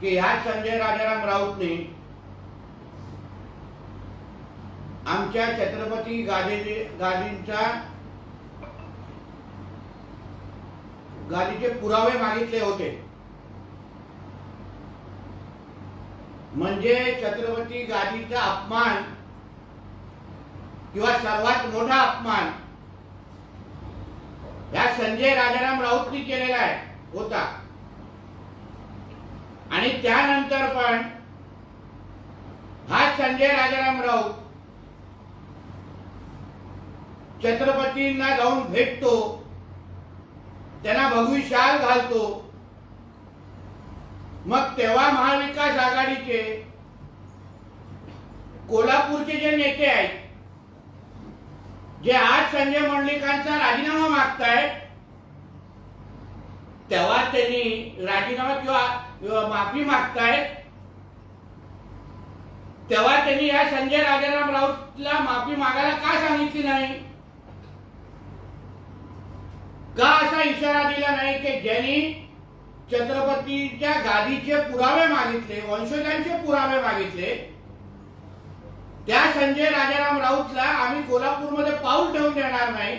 की ह्या संजय राजाराम राऊतने आमच्या छत्रपती गादी गादींचा गादीचे पुरावे मागितले होते. म्हणजे छत्रपती गादीचा अपमान किंवा सर्वात मोठा अपमान या संजय राजाराम राऊतनी केलेला आहे होता. त्यानंतर पण हा संजय राजाराम राऊत छत्रपतींना जाऊन भेटतो त्यांना भगवी शाल घालतो. मग तेव्हा महाविकास आघाडीचे कोल्हापूरचे जे नेते आहेत जे आज संजय मंडलिकांचा राजीनामा मागतायत त्यांनी राजीनामा किंवा माफी मागतायत तेव्हा त्यांनी या संजय राजाराम राऊतला माफी मागायला का सांगितली नाही? का असा इशारा दिला नाही की ज्यांनी छत्रपतीच्या गादीचे पुरावे मागितले वंशजांचे पुरावे मागितले त्या संजय राजाराम राऊतला आम्ही कोल्हापूरमध्ये पाऊल ठेवून देणार नाही?